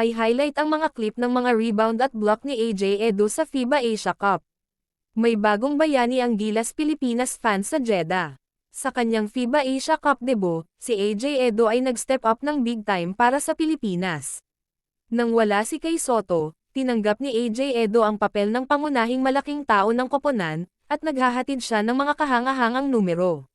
ay highlight ang mga clip ng mga rebound at block ni AJ Edo sa FIBA Asia Cup. May bagong bayani ang Gilas Pilipinas fan sa Jeddah. Sa kanyang FIBA Asia Cup debut, si AJ Edo ay nag-step up ng big time para sa Pilipinas. Nang wala si Kay Soto, tinanggap ni AJ Edo ang papel ng pangunahing malaking tao ng koponan, at naghahatid siya ng mga kahangahangang numero.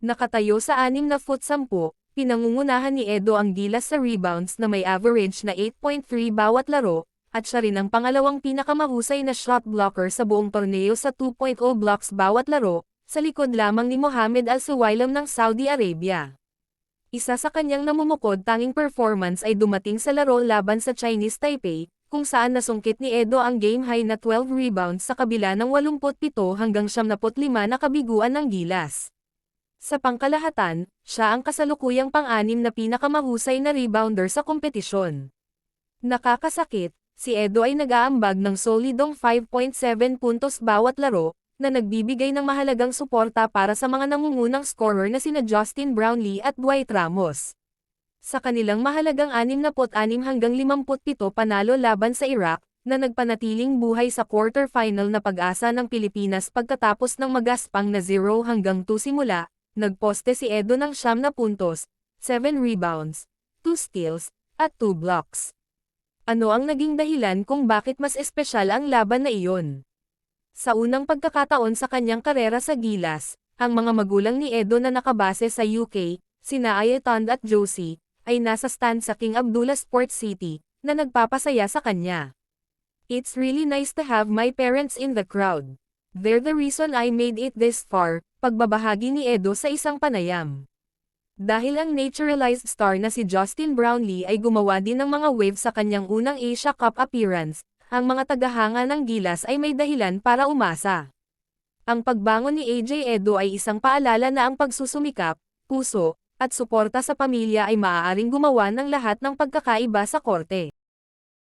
Nakatayo sa 6 na foot 10, pinangungunahan ni Edo ang gilas sa rebounds na may average na 8.3 bawat laro, at siya rin ang pangalawang pinakamahusay na shot blocker sa buong torneo sa 2.0 blocks bawat laro, sa likod lamang ni Mohamed Al-Suwailam ng Saudi Arabia. Isa sa kanyang namumukod tanging performance ay dumating sa laro laban sa Chinese Taipei, kung saan nasungkit ni Edo ang game high na 12 rebounds sa kabila ng 87 hanggang 75 na kabiguan ng gilas. Sa pangkalahatan, siya ang kasalukuyang pang-anim na pinakamahusay na rebounder sa kompetisyon. Nakakasakit, si Edo ay nag-aambag ng solidong 5.7 puntos bawat laro, na nagbibigay ng mahalagang suporta para sa mga nangungunang scorer na sina Justin Brownlee at Dwight Ramos. Sa kanilang mahalagang 66 hanggang 57 panalo laban sa Iraq, na nagpanatiling buhay sa quarter-final na pag-asa ng Pilipinas pagkatapos ng magaspang na 0 hanggang 2 simula, nagposte si Edo ng siyam na puntos, 7 rebounds, 2 steals, at 2 blocks. Ano ang naging dahilan kung bakit mas espesyal ang laban na iyon? Sa unang pagkakataon sa kanyang karera sa Gilas, ang mga magulang ni Edo na nakabase sa UK, sina Ayatond at Josie, ay nasa stand sa King Abdullah Sports City, na nagpapasaya sa kanya. It's really nice to have my parents in the crowd. They're the reason I made it this far, pagbabahagi ni Edo sa isang panayam. Dahil ang naturalized star na si Justin Brownlee ay gumawa din ng mga wave sa kanyang unang Asia Cup appearance, ang mga tagahanga ng gilas ay may dahilan para umasa. Ang pagbangon ni AJ Edo ay isang paalala na ang pagsusumikap, puso, at suporta sa pamilya ay maaaring gumawa ng lahat ng pagkakaiba sa korte.